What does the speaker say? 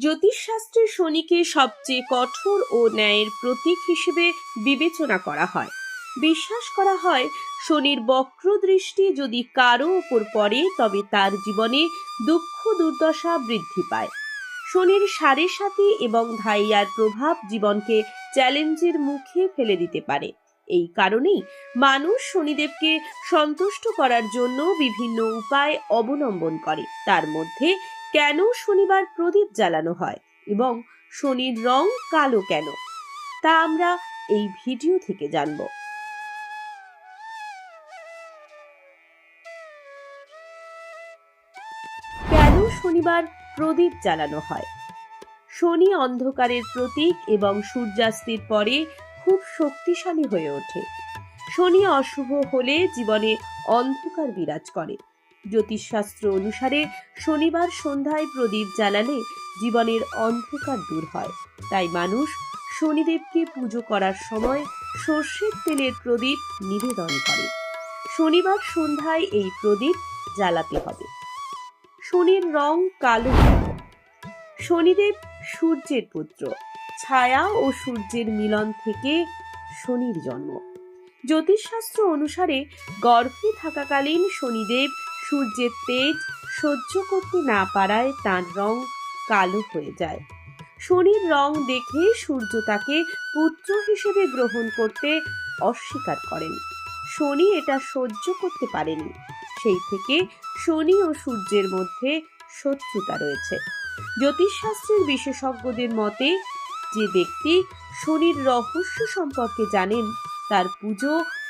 জ্যোতিষশাস্ত্রে শনিকে সবচেয়ে কঠোর ও ন্যায়ের প্রতীক হিসেবে বিবেচনা করা হয়। বিশ্বাস করা হয়, শনির বক্র দৃষ্টি যদি কারও ওপর পড়ে, তবে তার জীবনে দুঃখ দুর্দশা বৃদ্ধি পায়। শনির সাড়ে সাথে এবং ধাইয়ার প্রভাব জীবনকে চ্যালেঞ্জের মুখে ফেলে দিতে পারে। এই কারণেই মানুষ শনিদেবকে সন্তুষ্ট করার জন্য বিভিন্ন উপায় অবলম্বন করে। তার মধ্যে কেন শনিবার প্রদীপ জ্বালানো হয় এবং শনির রং কালো কেন? তা আমরা এই ভিডিও থেকে জানব। কেন শনিবার প্রদীপ জ্বালানো হয়? শনি অন্ধকারের প্রতীক এবং সূর্যাস্তের পরে খুব শক্তিশালী হয়ে ওঠে। শনি অশুভ হলে জীবনে অন্ধকার বিরাজ করে। জ্যোতিষশাস্ত্র অনুসারে শনিবার সন্ধ্যায় প্রদীপ জ্বালালে জীবনের অন্ধকার দূর হয়। তাই মানুষ শনিদেবকে পুজো করার সময় সর্ষের তেলের প্রদীপ নিবেদন করে। শনিবার সন্ধ্যায় এই প্রদীপ জ্বালাতে হবে। শনির রং কালো। শনিদেব সূর্যের পুত্র। ছায়া ও সূর্যের মিলন থেকে শনির জন্ম। জ্যোতিষশাস্ত্র অনুসারে গর্ভে থাকাকালীন শনিদেব সূর্যের তেজ সহ্য করতে না পারায় তার রং কালো হয়ে যায়। শনির রং দেখে সূর্য তাকে পুত্র হিসেবে গ্রহণ করতে অস্বীকার করেন। শনি এটা সহ্য করতে পারেনি। সেই থেকে শনি ও সূর্যের মধ্যে শত্রুতা রয়েছে। জ্যোতিষশাস্ত্রের বিশেষজ্ঞদের মতে, যে ব্যক্তি শনির রহস্য সম্পর্কে জানেন, তার পুজো